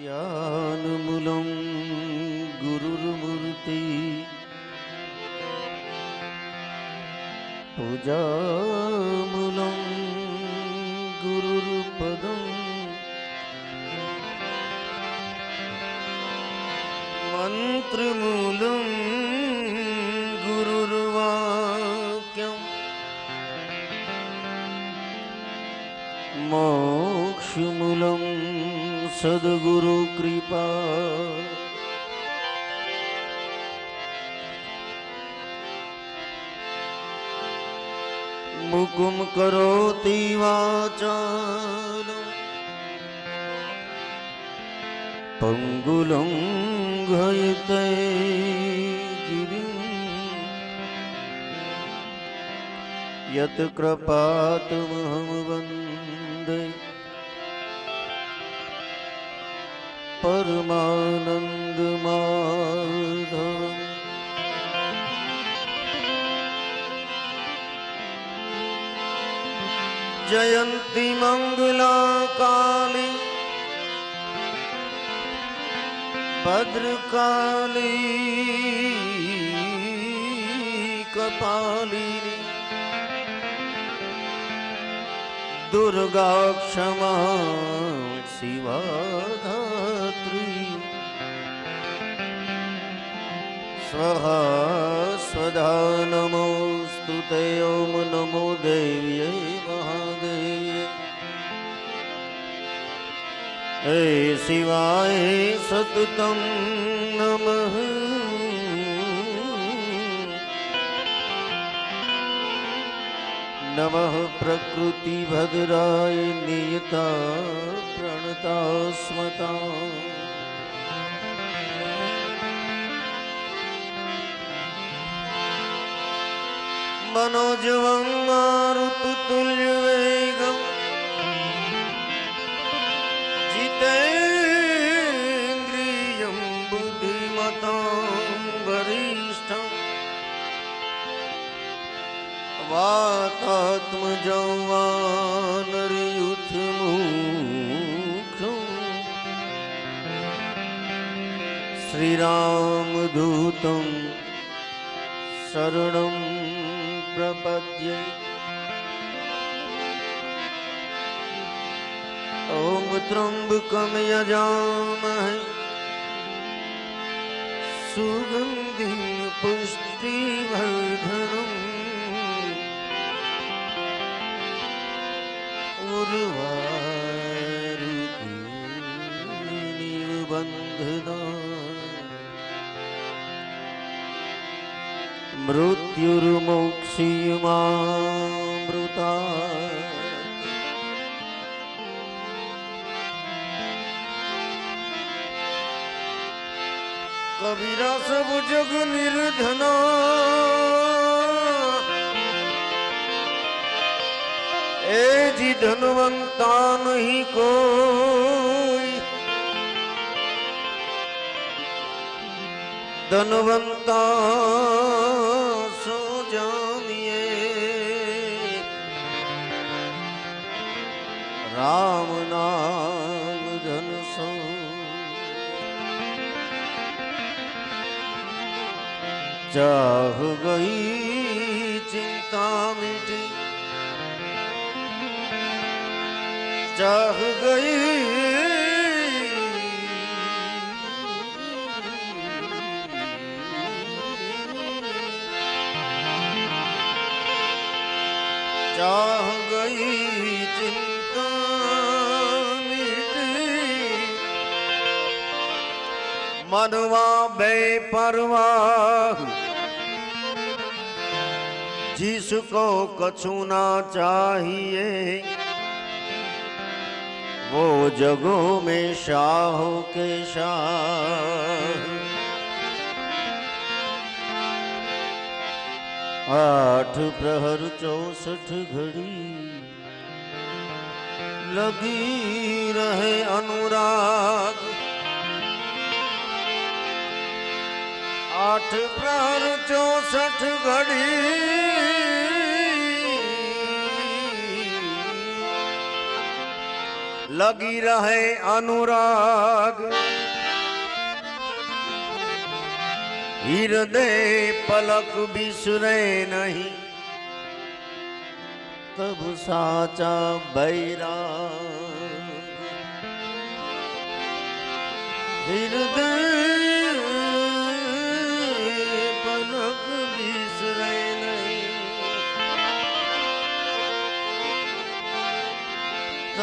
ध्यानमूलं गुरुर्मूर्ति पूजामूलं गुरुर्पदम् मन्त्रमूलं સદગુરુ કૃપા મુકુમ કરોતી વાચન પંગુલં ઘયતે યત કૃપાતમહમ વંદ परमानंद माधव जयंती मंगला काली भद्रकाली कपाली दुर्गा क्षमा शिवा સ્વઃ સ્વધા નમોસ્તુ તે ઓમ નમો દેવ્ય મહાદેવ્ય હે શિવાય સતતમ નમઃ નમઃ પ્રકૃતિ ભદ્રાય નિયતા પ્રણતા સ્મતા മനോജവം ഋതുതുല്യ വേഗം ജിതേന്ദ്രിയം ബുദ്ധിമതാം വരിഷ്ഠം വാതാത്മജവാനരിയുദ്ധമൂഖം ശ്രീരാമദൂതം ശരണം प्रपद्ये। ॐ त्र्यम्बकं यजामहे सुगन्धिं पुष्टिवर्धनम् उर्वारुकीनिबन्धना मृत्युर्मोक्षीयमामृता कबीरा सब जग निर्धना। ए जी धनवंता नहीं कोई। धनवंता ચાહ ગઈ ચિંતા મીઠી ચાહ ગઈ ચાહ ગઈ ચિંતા મીઠી મનવા બે પરવા जिसको कछु ना चाहिए, वो जगों में शाहों के शाह आठ प्रहर चौसठ घड़ी लगी रहे अनुराग। आठ प्रहर चौसठ घड़ी। लगी रहे अनुराग। हृदय पलक बिसरे नहीं। तब साचा बैरा हृदय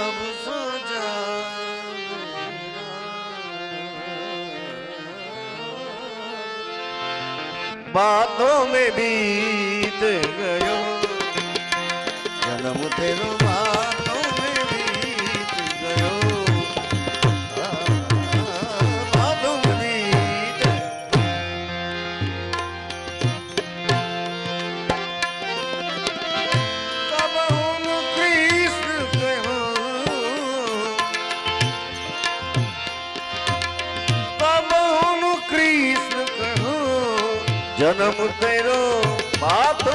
सब सो बातों में बीत गयो। जन्म तेरो बा జనము ఘనముద్దరో మాతో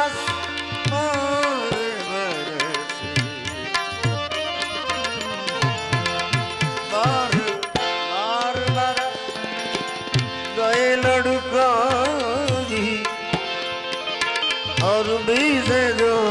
um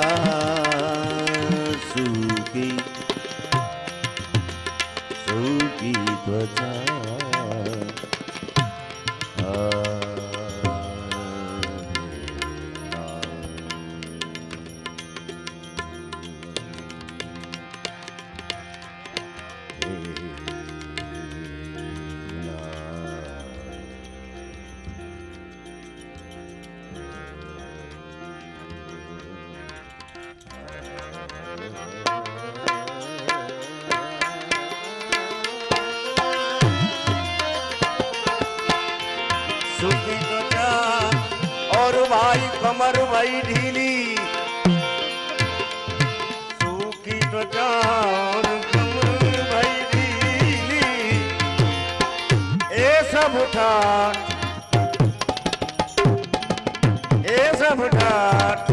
सुखी त्वचा और भाई कमर भाई ढीली। सुखी तो जा और कमर भाई ढीली। ए सब ठाट ए सब ठाट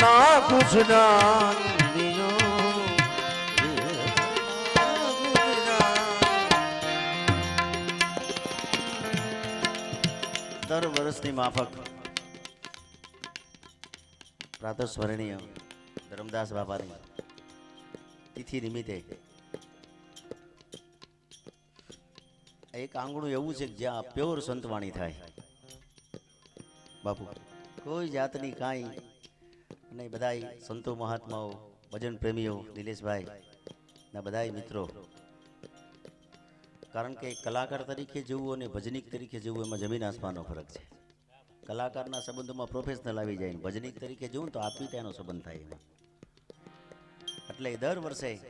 ના કુછ દાન દિયો ના કુછ દાન. દર વર્ષની માફક પ્રાતસ્મરણીય ધરમદાસ બાપાની તિથિ નિમિત્તે એક આંગણું એવું છે કે જ્યાં પ્યોર સંતવાણી થાય બાપુ, કોઈ જાતની કાંઈ અને બધા સંતો મહાત્માઓ, ભજન પ્રેમીઓ નિલેશભાઈ ના બધા મિત્રો. કારણ કે કલાકાર તરીકે જવું અને ભજનિક તરીકે જવું એમાં જમીન આસમાનનો ફરક છે. કલાકારના સંબંધોમાં પ્રોફેશનલ આવી જાય ભજનિક તરીકે જવું તો આત્મીયતાનો સંબંધ થાય એમાં. એટલે દર વર્ષે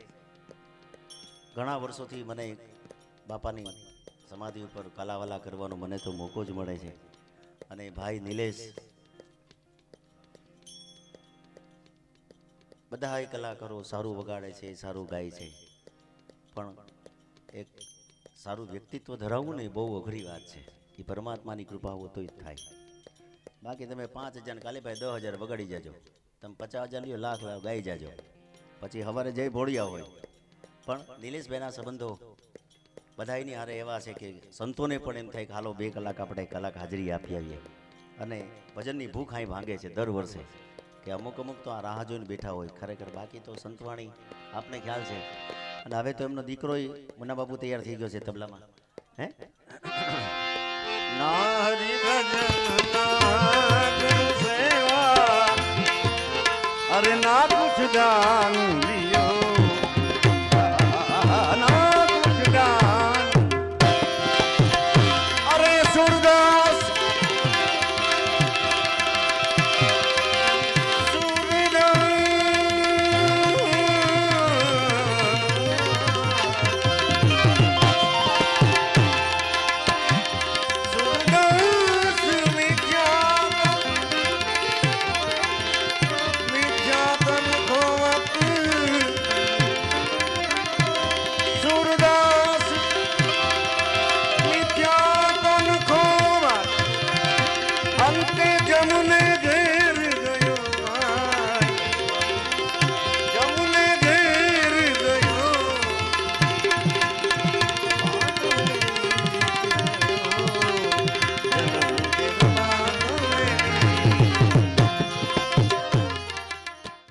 ઘણા વર્ષોથી મને બાપાની સમાધિ ઉપર કલાવાલા કરવાનો મને તો મોકો જ મળે છે. અને ભાઈ નિલેશ બધા કલાકારો સારું વગાડે છે, સારું ગાય છે. પણ એક સારું વ્યક્તિત્વ ધરાવવું ને બહુ અઘરી વાત છે. એ પરમાત્માની કૃપા હોય તો જ થાય. બાકી તમે પાંચ હજાર કાલે ભાઈ દસ હજાર વગાડી જાજો. તમે પચાસ હજાર લ્યો, લાખ લાખ ગાઈ જાજો. પછી સવારે જઈ ભોળિયા હોય. પણ નિલેશભાઈના સંબંધો બધાયની હારે એવા છે કે સંતોને પણ એમ થાય કે હાલો બે કલાક આપણે કલાક હાજરી આપી આવીએ. અને ભજનની ભૂખ અહીં ભાંગે છે દર વર્ષે. કે અમુક અમુક તો આ રાહ જોઈને બેઠા હોય, ખરેખર બાકી તો સંતવાણી આપને ખ્યાલ છે. અને હવે તો એમનો દીકરો મુના બાપુ તૈયાર થઈ ગયો છે તબલામાં. હે? નારી ભજન સેવા. અરે ના કુછ દાન